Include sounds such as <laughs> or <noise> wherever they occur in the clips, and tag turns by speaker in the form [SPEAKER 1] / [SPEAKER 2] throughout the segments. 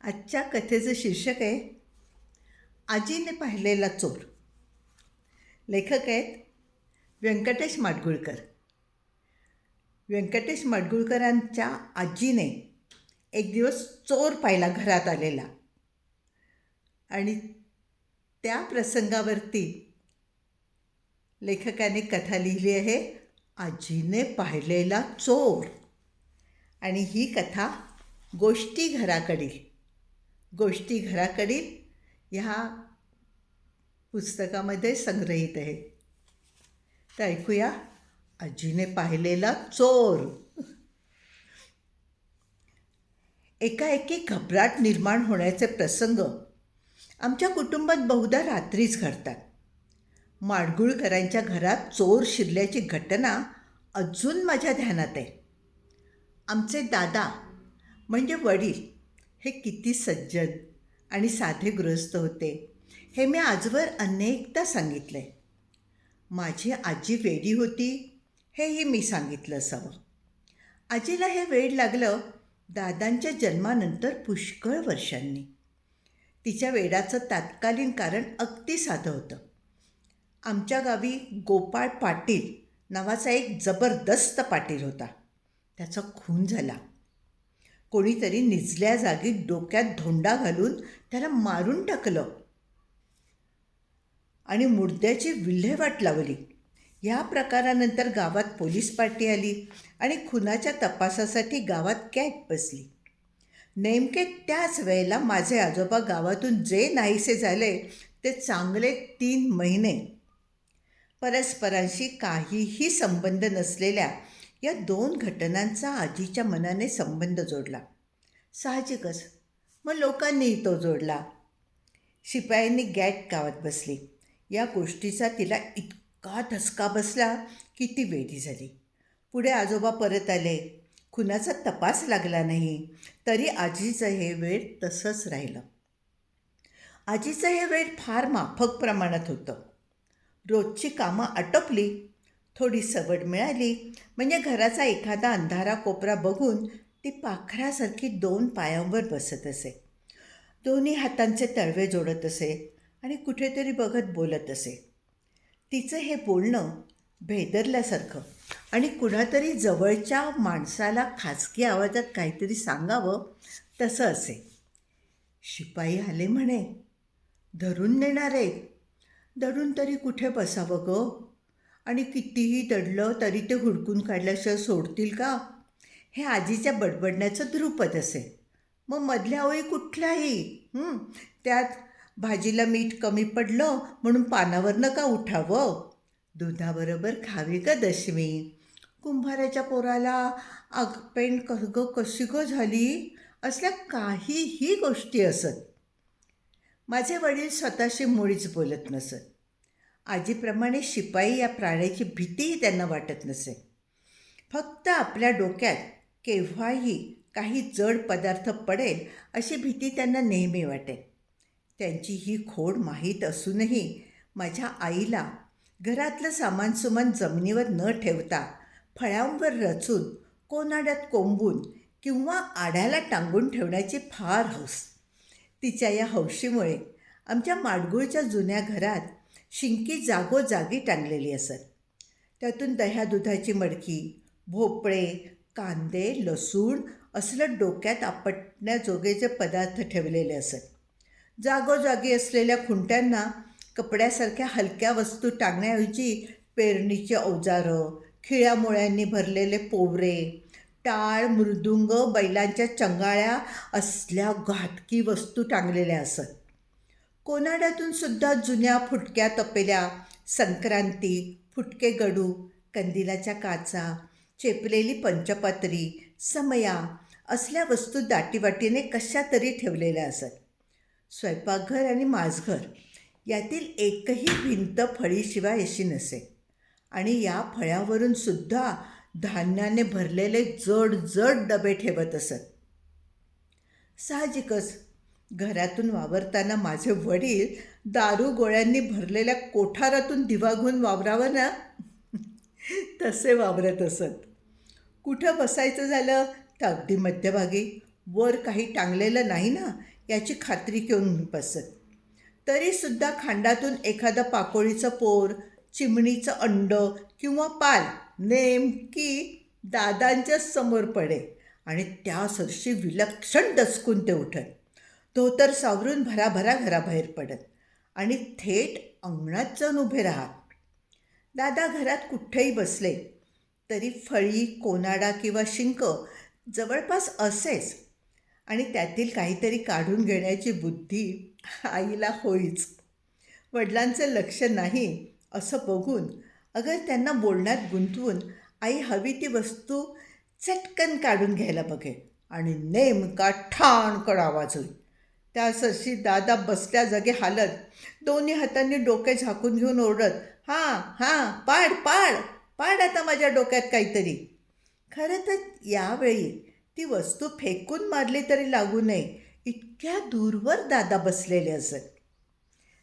[SPEAKER 1] आजच्या कथेचं शीर्षक आहे आजीने पाहिलेला चोर. लेखक आहेत व्यंकटेश माडगुळकर. व्यंकटेश माडगुळकरांच्या आजीने एक दिवस चोर पाहिला घरात आलेला आणि त्या प्रसंगावरती लेखकाने कथा लिहिली आहे आजीने पाहिलेला चोर. आणि ही कथा गोष्टी घराकडील गोष्टी घराकडील ह्या पुस्तकामध्ये संग्रहित आहे. तर ऐकूया आजीने पाहिलेला चोर. एकाएकी घबराट निर्माण होण्याचे प्रसंग आमच्या कुटुंबात बहुधा रात्रीच घडतात. माडगुळकरांच्या घरात चोर शिरल्याची घटना अजून माझ्या ध्यानात आहे. आमचे दादा म्हणजे वडील हे किती सज्जन आणि साधे गृहस्थ होते. हे मी आजवर अनेकदा सांगितलं आहे माझी आजी वेडी होती हेही मी सांगितलं असावं. आजीला हे वेड लागलं दादांच्या जन्मानंतर पुष्कळ वर्षांनी. तिच्या वेडाचं तात्कालीन कारण अगदी साधं होतं. आमच्या गावी गोपाळ पाटील नावाचा एक जबरदस्त पाटील होता. त्याचा खून झाला. कोणीतरी निजल्या जागी डोक्यात धोंडा घालून त्याला मारून टाकलं. आणि मुर्द्याची विल्हेवाट लावली. या प्रकारानंतर गावात पोलीस पार्टी आली आणि खुनाच्या तपासासाठी गावात कॅट बसली. नेमके त्याच वेळेला माझे आजोबा गावातून जे नाहीसे झाले ते चांगले तीन महिने. परस्परांशी काहीही संबंध नसलेल्या या दोन घटनांचा आजीच्या मनाने संबंध जोडला. साहजिकच. मग लोकांनीही तो जोडला. शिपायांनी गॅट गावात बसली. या गोष्टीचा तिला इतका धसका बसला की ती वेडी झाली. पुढे आजोबा परत आले. खुनाचा तपास लागला नाही. तरी आजीचं हे वेळ तसंच राहिलं. आजीचं हे वेळ फार माफक प्रमाणात होतं. रोजची कामं आटोपली. थोडी सवड मिळाली. म्हणजे घराचा एखादा अंधारा कोपरा बघून ती पाखरासारखी दोन पायांवर बसत असे. दोन्ही हातांचे तळवे जोडत असे आणि कुठेतरी बघत बोलत असे. तिचं हे बोलणं भेदरल्यासारखं आणि कुणातरी जवळच्या माणसाला खाजगी आवाजात काहीतरी सांगावं तसं असे. शिपाई आले म्हणे धरून नेणार. आहेत धरून तरी कुठे बसावं गं? आणि कितीही दडलं तरी ते हुडकून काढल्याशिवाय सोडतील का? हे आजीच्या बडबडण्याचं ध्रुपद असे मग मधल्या ओळी कुठल्याही? त्यात भाजीला मीठ कमी पडलं म्हणून पानावरनं का उठावं? दुधाबरोबर खावी का दशमी? कुंभाराच्या पोराला आगपेंड क ग कशी ग झाली? असल्या काहीही गोष्टी असत. माझे वडील स्वतःशी मुळीच बोलत नसत. आजीप्रमाणे शिपाई या प्राण्याची भीतीही त्यांना वाटत नसे. फक्त आपल्या डोक्यात केव्हाही काही जड पदार्थ पडेल अशी भीती त्यांना नेहमी वाटे. त्यांची ही खोड माहीत असूनही माझ्या आईला घरातलं सामानसुमान जमिनीवर न ठेवता फळ्यांवर रचून कोनाड्यात कोंबून किंवा आड्याला टांगून ठेवण्याची फार हौस. तिच्या या हौशीमुळे आमच्या माडगुळच्या जुन्या घरात शिंकी जागोजागी टांगलेली असत. त्यातून दह्या दुधाची मडकी भोपळे कांदे लसूण असलं डोक्यात आपटण्याजोगेचे पदार्थ ठेवलेले असत. जागोजागी असलेल्या खुंट्यांना कपड्यासारख्या हलक्या वस्तू टांगण्याऐवजी पेरणीची अवजारं खिळ्यामुळ्यांनी भरलेले पोवरे टाळ मृदुंग बैलांच्या चंगाळ्या असल्या घाटकी वस्तू टांगलेल्या असत. कोनाड्यातून सुद्धा जुन्या फुटक्या तपेल्या संक्रांती फुटके गडू कंदिलाच्या काचा चेपलेली पंचपात्री समया असल्या वस्तू दाटीवाटीने कशा तरी ठेवलेल्या असत. स्वयंपाकघर आणि माझघर यातील एकही भिंत फळीशिवाय अशी नसे. आणि या फळ्यावरून सुद्धा धान्याने भरलेले जड जड डबे ठेवत असत. साहजिकच घरातून वावरताना माझे वडील दारू गोळ्यांनी भरलेल्या कोठारातून दिवा घेऊन वावरावं ना? <laughs> तसे वावरत असत. कुठं बसायचं झालं? तर अगदी मध्यभागी. वर काही टांगलेलं नाही ना? याची खात्री घेऊन बसत. तरीसुद्धा खांडातून एखादं पाकोळीचं पोर चिमणीचं अंड किंवा पाल नेमकी दादांच्या समोर पडे आणि त्या सरशी विलक्षण दचकून ते उठत. धोतर सावरून भराभरा घराबाहेर पडत आणि थेट अंगणात जाऊन उभे राहत. दादा घरात कुठेही बसले तरी फळी कोनाडा किंवा शिंक जवळपास असेच आणि त्यातील काहीतरी काढून घेण्याची बुद्धी आईला होईच. वडिलांचं लक्ष नाही असं बघून अगर त्यांना बोलण्यात गुंतवून आई हवी ती वस्तू चटकन काढून घ्यायला बघे आणि नेमका ठाणकड आवाज होईल. त्या सरशी दादा बसल्या जागे हालत. दोन्ही हातांनी डोके झाकून घेऊन ओरडत हां हां पाड पाड पाड आता माझ्या डोक्यात काहीतरी. खरं तर यावेळी ती वस्तू फेकून मारली तरी लागू नये इतक्या दूरवर दादा बसलेले असत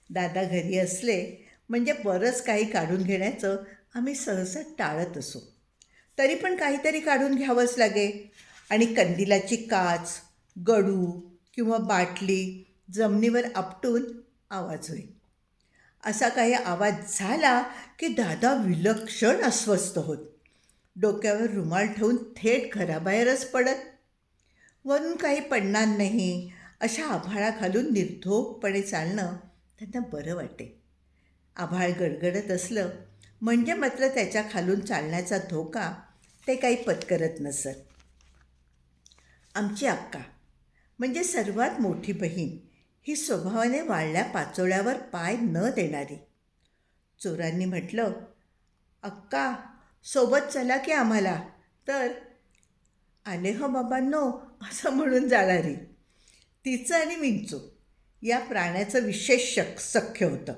[SPEAKER 1] दादा घरी असले म्हणजे बरंच काही काढून घेण्याचं आम्ही सहसा टाळत असू. तरी पण काहीतरी काढून घ्यावंच लागे. आणि कंदिलाची काच गडू किंवा बाटली जमिनीवर आपटून आवाज होईल असा काही आवाज झाला की दादा विलक्षण अस्वस्थ होत. डोक्यावर रुमाल ठेवून थेट घराबाहेरच पडत. वरून काही पडणार नाही अशा आभाळाखालून निर्धोकपणे चालणं त्यांना बरं वाटे. आभाळ गडगडत असलं म्हणजे मात्र त्याच्या खालून चालण्याचा धोका ते काही पत्करत नसत. आमची अक्का म्हणजे सर्वात मोठी बहीण ही स्वभावाने वाळल्या पाचोळ्यावर पाय न देणारी. चोरांनी म्हटलं अक्का सोबत चला की आम्हाला. तर आले हो बाबांनो असं म्हणून जाणारी. तिचं आणि विंचू या प्राण्याचं विशेष शक सख्य होतं.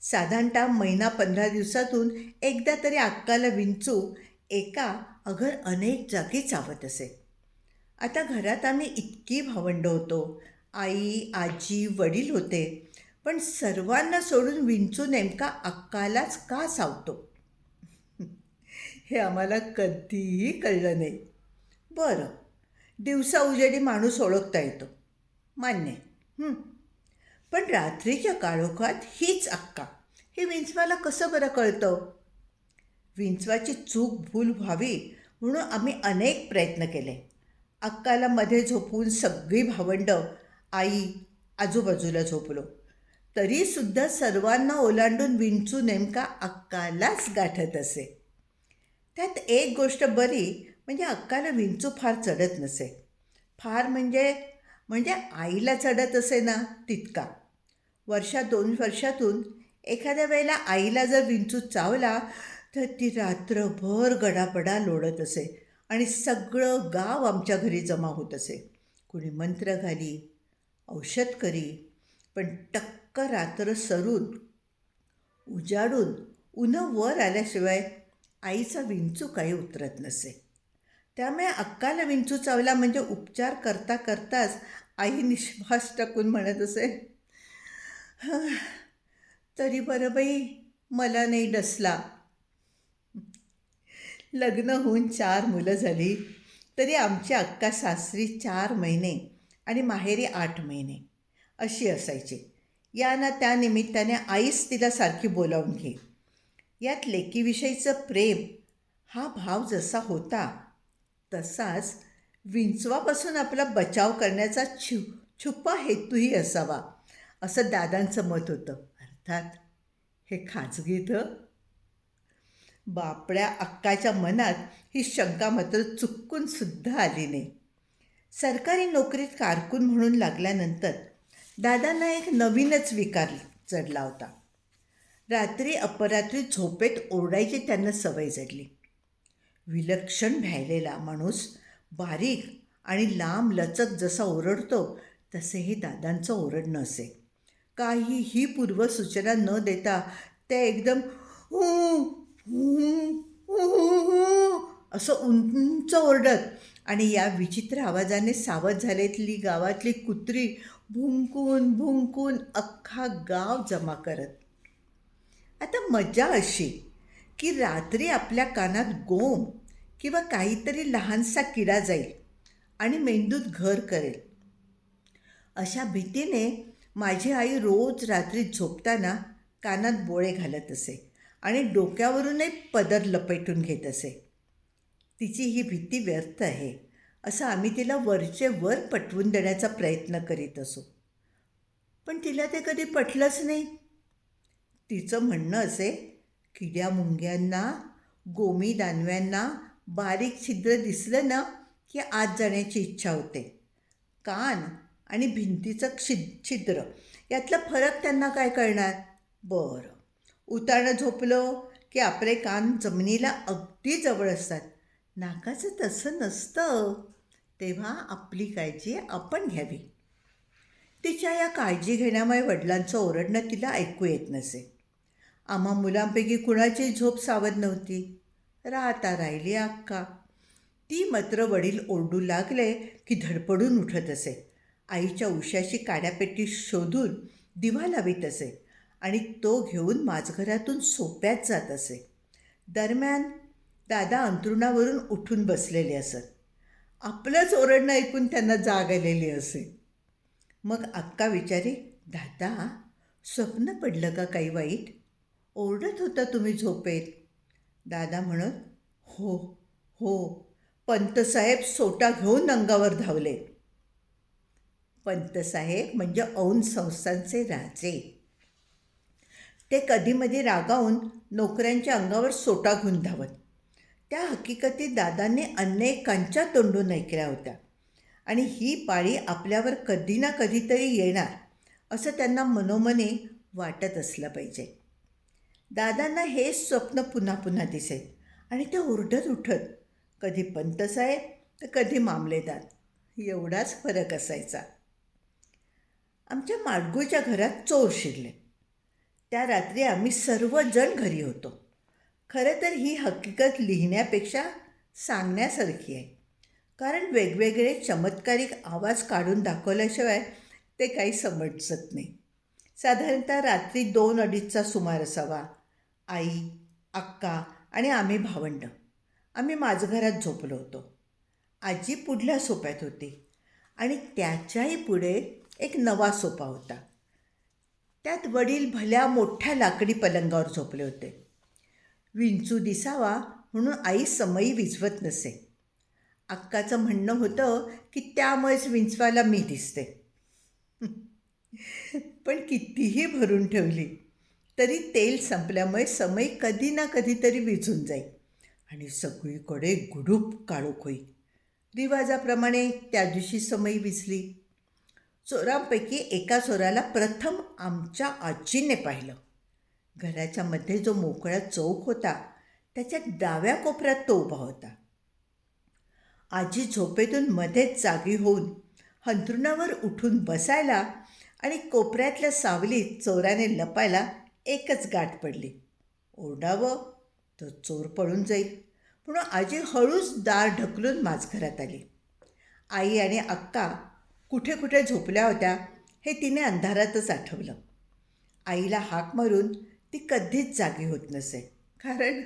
[SPEAKER 1] साधारणतः महिना पंधरा दिवसातून एकदा तरी अक्काला विंचू एका अगर अनेक जागी चावत असे. आता घरात आम्ही इतकी भावंड होतो. आई आजी वडील होते. पण सर्वांना सोडून विंचू नेमका अक्कालाच का सावतो? हे आम्हाला कधीही कळलं नाही. बरं दिवसा उजेडी माणूस ओळखता येतो. मान्य. पण रात्रीच्या काळोखात हीच अक्का. हे विंचवाला कसं बरं कळतं? विंचवाची चूक भूल व्हावी म्हणून आम्ही अनेक प्रयत्न केले. अक्काला मध्ये झोपून सगळी भावंडं आई आजूबाजूला झोपलो. तरीसुद्धा सर्वांना ओलांडून विंचू नेमका अक्कालाच गाठत असे. त्यात एक गोष्ट बरी म्हणजे अक्काला विंचू फार चढत नसे. फार म्हणजे म्हणजे आईला चढत असे ना तितका. वर्षा दोन वर्षातून एखाद्या वेळेला आईला जर विंचू चावला तर ती रात्रभर गडापडा लोडत असे. आणि सगळं गाव आमच्या घरी जमा होत असे. कुणी मंत्र घाली औषध करी पण टक्क रात्र सरून उजाडून उन्हं वर आल्याशिवाय आईचा विंचू काही उतरत नसे. त्यामुळे अक्काला विंचू चावला म्हणजे उपचार करता करताच आई निश्वास टाकून म्हणत असे तरी बरं बाई मला नाही डसला. लग्न होऊन चार मुलं झाली. तरी आमची अक्का सासरी चार महिने आणि माहेरी आठ महिने. अशी असायची. या ना त्या निमित्ताने आईच तिला सारखी बोलावून घे. यात लेकीविषयीचं प्रेम हा भाव जसा होता तसाच विंचवापासून आपला बचाव करण्याचा छु छुपा हेतूही असावा असं दादांचं मत होतं. अर्थात हे खाजगीत बापड्या अक्काच्या मनात ही शंका मात्र चुकून सुद्धा आली नाही. सरकारी नोकरीत कारकून म्हणून लागल्यानंतर दादांना एक नवीनच विकार चढला होता. रात्री अपरात्री झोपेत ओरडायची त्यांना सवय जडली. विलक्षण भ्यायलेला माणूस बारीक आणि लांब लचक जसा ओरडतो तसे हे दादांचं ओरडणं असे. काहीही पूर्वसूचना न देता ते एकदम असं उंच ओरडत. आणि या विचित्र आवाजाने सावध झालेली गावातली कुत्री भुंकून भुंकून अख्खा गाव जमा करत. आता मजा अशी की रात्री आपल्या कानात गोम किंवा काहीतरी लहानसा किडा जाईल आणि मेंदूत घर करेल. अशा भीतीने माझी आई रोज रात्री झोपताना कानात बोळे घालत असे. आणि डोक्यावरूनही पदर लपेटून घेत असे. तिची ही भीती व्यर्थ आहे असं आम्ही तिला वरचे वर पटवून देण्याचा प्रयत्न करीत असो. पण तिला ते कधी पटलंच नाही. तिचं म्हणणं असे किड्या मुंग्यांना गोमी दानव्यांना बारीक छिद्र दिसलं ना की आत जाण्याची इच्छा होते. कान आणि भिंतीचं क्षि छिद्र यातला फरक त्यांना काय कळणार? बरं. उतारणं झोपलं की आपले कान जमिनीला अगदी जवळ असतात. नाकाचं तसं नसतं. तेव्हा आपली काळजी आपण घ्यावी. तिच्या या काळजी घेण्यामुळे वडिलांचं ओरडणं तिला ऐकू येत नसे. आम्हा मुलांपैकी कुणाची झोप सावध नव्हती. राहता राहिली अक्का. ती मात्र वडील ओरडू लागले की धडपडून उठत असे. आईच्या उशाशी काड्यापेटी शोधून दिवा लावीत असे. आणि तो घेऊन माझघरातून सोप्यात जात असे. दरम्यान दादा अंथरुणावरून उठून बसलेले असत. आपलंच ओरडणं ऐकून त्यांना जाग आलेली असे. मग अक्का विचारी दादा स्वप्न पडलं का काही वाईट? ओरडत होता तुम्ही झोपेत. दादा म्हणत हो हो पंतसाहेब सोटा घेऊन अंगावर धावले. पंतसाहेब म्हणजे औन संस्थांचे राजे. ते कधीमधी रागावून नोकऱ्यांच्या अंगावर सोटा घेऊन धावत. त्या हकीकती दादांनी अनेकांच्या तोंडून ऐकल्या होत्या. आणि ही पाळी आपल्यावर कधी ना कधीतरी येणार असं त्यांना मनोमने वाटत असलं पाहिजे. दादांना हे स्वप्न पुन्हा पुन्हा दिसे आणि ते ओरडत उठत कधी पंतसाहेब तर कधी मामलेदार. एवढाच फरक असायचा. आमच्या माडगूच्या घरात चोर शिरले. त्या रात्री आम्ही सर्वजण घरी होतो. खरं तर ही हकीकत लिहिण्यापेक्षा सांगण्यासारखी आहे. कारण वेगवेगळे चमत्कारिक आवाज काढून दाखवल्याशिवाय ते काही समजत नाही. साधारणतः रात्री दोन अडीचचा सुमार असावा. आई अक्का आणि आम्ही भावंड. आम्ही माझघरात झोपलो होतो. आजी पुढल्या सोप्यात होती आणि त्याच्याही पुढे एक नवा सोपा होता. त्यात वडील भल्या मोठ्या लाकडी पलंगावर झोपले होते. विंचू दिसावा म्हणून आई समयी विझवत नसे. अक्काचं म्हणणं होतं की त्यामुळेच विंचवाला मी दिसते. पण कितीही भरून ठेवली तरी तेल संपल्यामुळे समय कधी ना कधीतरी विझून जाईल आणि सगळीकडे गुडूप काळोख होईल रिवाजाप्रमाणे त्या दिवशी समय विझली. चोरांपैकी एका चोराला प्रथम आमच्या आजीने पाहिलं. घराच्या मध्ये जो मोकळा चौक होता त्याच्या डाव्या कोपऱ्यात तो उभा होता. आजी झोपेतून मध्येच जागी होऊन हंतरुणावर उठून बसायला आणि कोपऱ्यातल्या सावलीत चोराने लपायला एकच गाठ पडली. ओरडावं तर चोर पळून जाईल म्हणून आजी हळूच दार ढकलून माझघरात आली. आई आणि अक्का कुठे कुठे झोपल्या होत्या हे तिने अंधारातच आठवलं. आईला हाक मारून ती कधीच जागी होत नसे कारण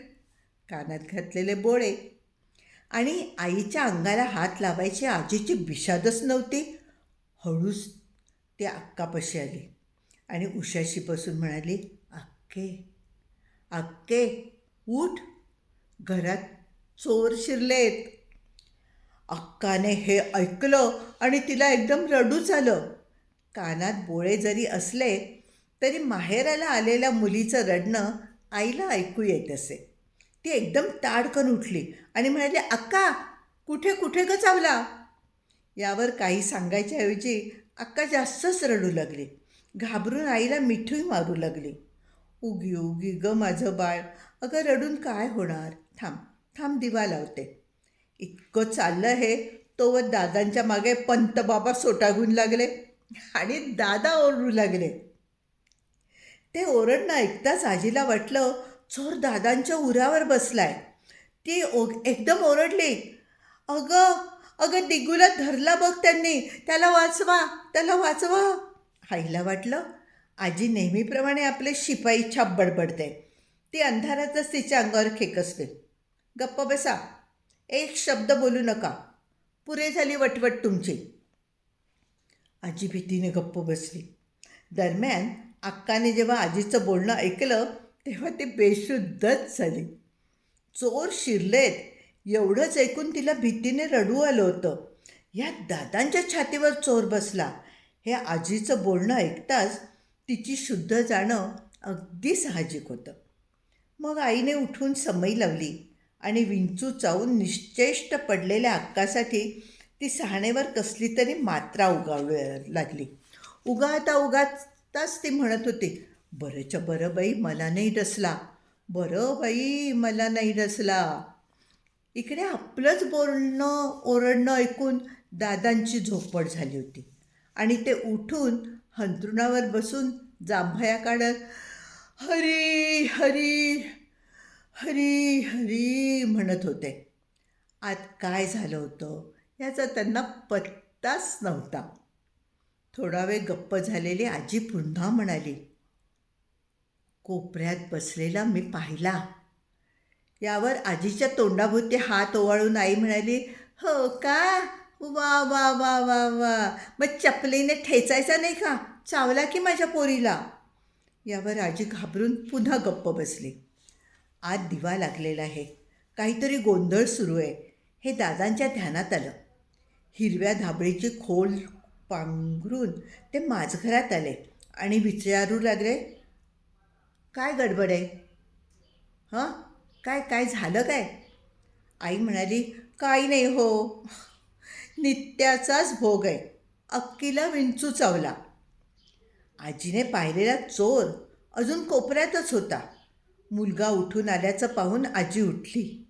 [SPEAKER 1] कानात घातलेले बोळे. आणि आईच्या अंगाला हात लावायची आजीची विषादच नव्हती. हळूच ते अक्कापाशी आली आणि उशाशी बसून म्हणाली अक्के अक्के उठ. घरात चोर शिरलेत. अक्काने हे ऐकलं आणि तिला एकदम रडूच आलं. कानात बोळे जरी असले तरी माहेराला आलेल्या मुलीचं रडणं आईला ऐकू येत असे. ती एकदम ताडकन उठली आणि म्हणाली अक्का कुठे कुठे ग चावला? यावर काही सांगायच्याऐवजी अक्का जास्तच रडू लागली. घाबरून आईला मिठूही मारू लागली. उगी उगी ग माझं बाळ. अगं रडून काय होणार? थांब थांब दिवा लावते. इतकं चाललं हे तोवर दादांच्या मागे पंत बाबा सोटागून लागले आणि दादा ओरडू लागले. ते ओरडणं ऐकताच आजीला वाटलं चोर दादांच्या उरावर बसलाय. ती ओ एकदम ओरडली. अगं अगं दिगूला धरला बघ त्यांनी त्याला वाचवा त्याला वाचवा. आईला वाटलं आजी नेहमीप्रमाणे आपले शिपाई छाप बडबडते. ती अंधारातच तिच्या अंगावर खेकसते. गप्प बसा. एक शब्द बोलू नका. पुरे झाली वटवट तुमची. आजी भीतीने गप्प बसली. दरम्यान अक्काने जेव्हा आजीचं बोलणं ऐकलं तेव्हा ती बेशुद्धच झाली. चोर शिरलेत एवढंच ऐकून तिला भीतीने रडू आलं होतं. या दादांच्या छातीवर चोर बसला. हे आजीचं बोलणं ऐकताच तिची शुद्ध जाणं अगदी साहजिक होतं. मग आईने उठून समई लावली. आणि विंचू चावून निश्चेष्ट पडलेल्या हक्कासाठी ती सहाणेवर कसली तरी मात्रा उगावू लागली. उगाता उगाताच ती म्हणत होती बरंच्या बरं बाई मला नाही डसला बरं बाई मला नाही डसला इकडे आपलंच बोलणं ओरडणं ऐकून दादांची झोपड झाली होती आणि ते उठून हंतरुणावर बसून जांभया काढत हरी हरी हरी हरी म्हणत होते. आत काय झालं होतं याचा त्यांना पत्ताच नव्हता. थोडा वेळ गप्प झालेली आजी पुन्हा म्हणाली कोपऱ्यात बसलेला मी पाहिला. यावर आजीच्या तोंडाभोवती हात ओवाळून आई म्हणाली हो का? वा वा वा वा वा. मग चपलीने ठेचायचा नाही का? चावला की माझ्या पोरीला? यावर आजी घाबरून पुन्हा गप्प बसली. आत दिवा लागलेला आहे. काहीतरी गोंधळ सुरू आहे. हे दादांच्या ध्यानात आलं. हिरव्या धाबळीची खोल पांघरून ते माझघरात आले आणि विचारू लागले काय गडबड आहे? हां? काय काय झालं काय? आई म्हणाली काही नाही हो. नित्याचाच भोग आहे. अक्कीला विंचू चावला. आजीने पाहिलेला चोर अजून कोपऱ्यातच होता. मुलगा उठून आल्याचं पाहून आजी उठली.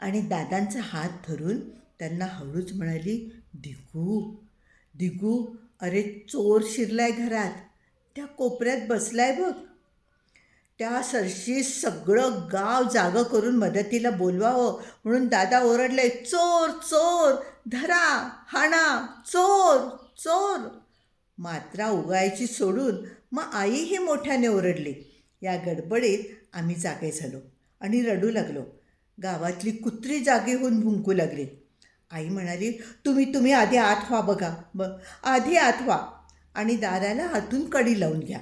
[SPEAKER 1] आणि दादांचा हात धरून त्यांना हळूच म्हणाली दिगू दिगू अरे चोर शिरलाय घरात. त्या कोपऱ्यात बसलाय बघ. त्या सरशी सगळं गाव जागं करून मदतीला बोलवावं. म्हणून दादा ओरडले चोर चोर धरा हाणा चोर चोर. मात्रा उगायची सोडून मग आईही मोठ्याने ओरडली. या गडबडीत आम्ही जागे झालो आणि रडू लागलो. गावातली कुत्री जागी होऊन भुंकू लागली. आई म्हणाली तुम्ही तुम्ही आधी आत व्हा बघा. ब आधी आत व्हा आणि दाराला हातून कडी लावून घ्या.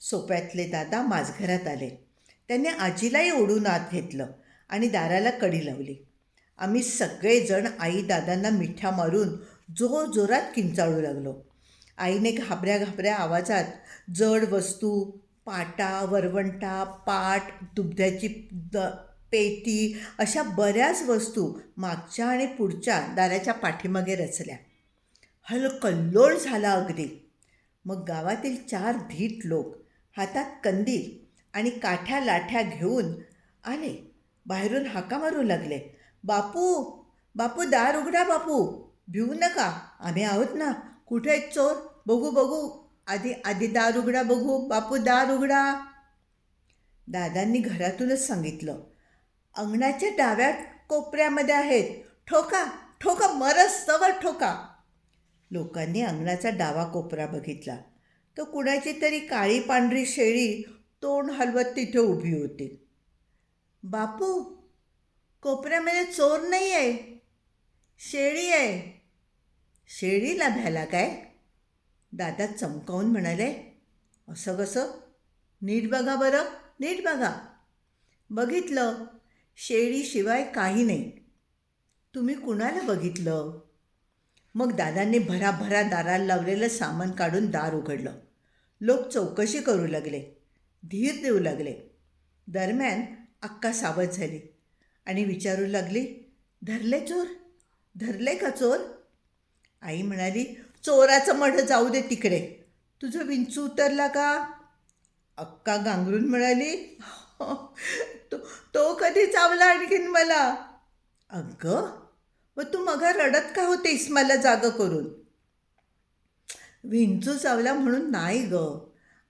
[SPEAKER 1] सोप्यातले दादा माझघरात आले. त्यांनी आजीलाही ओढून आत घेतलं आणि दाराला कडी लावली. आम्ही सगळेजण आई दादांना मिठ्या मारून जोरजोरात किंचाळू लागलो. आईने घाबऱ्या घाबऱ्या आवाजात जड वस्तू पाटा वरवंटा पाट दुबध्याची द पेटी अशा बऱ्याच वस्तू मागच्या आणि पुढच्या दाराच्या पाठीमागे रचल्या. हलकल्लोळ झाला अगदी. मग गावातील चार धीट लोक हातात कंदील आणि काठ्या लाठ्या घेऊन आले. बाहेरून हाका मारू लागले. बापू बापू दार उघडा बापू. भिवू नका. आम्ही आहोत ना. कुठे आहेत चोर? बघू बघू. आधी आधी दार उघडा बघू. बापू दार उघडा. दादांनी घरातूनच सांगितलं अंगणाच्या डाव्या कोपऱ्यामध्ये आहेत. ठोका ठोका मरस सवर ठोका. लोकांनी अंगणाचा डावा कोपरा बघितला. तर कुणाची तरी काळी पांढरी शेळी तोंड हलवत तिथे उभी होती. बापू कोपऱ्यामध्ये चोर नाही आहे शेळी आहे. शेळीला भ्याला काय? दादा चमकावून म्हणाले असं कसं? नीट बघा बरं नीट बघा. बघितलं शेळीशिवाय काही नाही. तुम्ही कुणाला बघितलं? मग दादांनी भराभरा दाराला लावलेलं सामान काढून दार उघडलं. लोक चौकशी करू लागले धीर देऊ लागले. दरम्यान अक्का सावध झाली आणि विचारू लागली धरले चोर? धरले का चोर? आई म्हणाली चोराचं मढ जाऊ दे तिकडे. तुझं विंचू उतरला का? अक्का गांगरून म्हणाली हो, तो तो कधी चावला आणखीन मला? अगं मग तू मग रडत का होतेस मला जागं करून? विंचू चावला म्हणून नाही ग.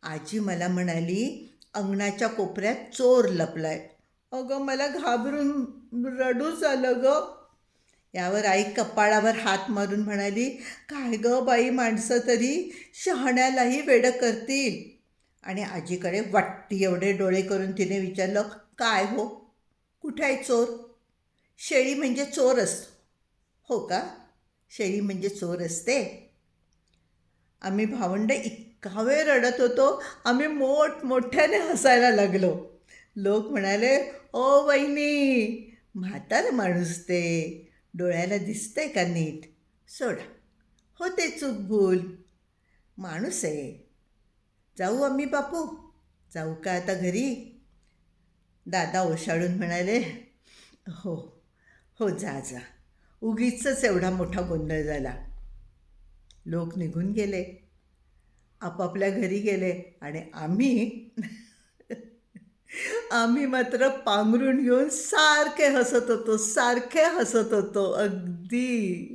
[SPEAKER 1] आजी मला म्हणाली अंगणाच्या कोपऱ्यात चोर लपलाय. अगं मला घाबरून रडूच आलं ग. यावर आई कपाळावर हात मारून म्हणाली काय ग बाई माणसं तरी शहाण्यालाही वेडं करतील. आणि आजीकडे वाटती एवढे डोळे करून तिने विचारलं काय हो? कुठे आहे चोर? शेळी म्हणजे चोर असतो. हो का? शेळी म्हणजे चोर असते? आम्ही भावंड इतका वेळ रडत होतो आम्ही मोठमोठ्याने हसायला लागलो. लोक म्हणाले ओ वहिनी म्हातार माणूस ते. डोळ्याला दिसतंय का नीट? सोडा. होते चूक भूल. माणूस आहे. जाऊ आम्ही बापू. जाऊ का आता घरी? दादा ओशाळून म्हणाले हो हो जा जा. उगीचच एवढा मोठा गोंधळ झाला. लोक निघून गेले. आपापल्या घरी गेले आणि आम्ही आम्ही मात्र पांघरून घेऊन सारखे हसत होतो सारखे हसत होतो. अगदी.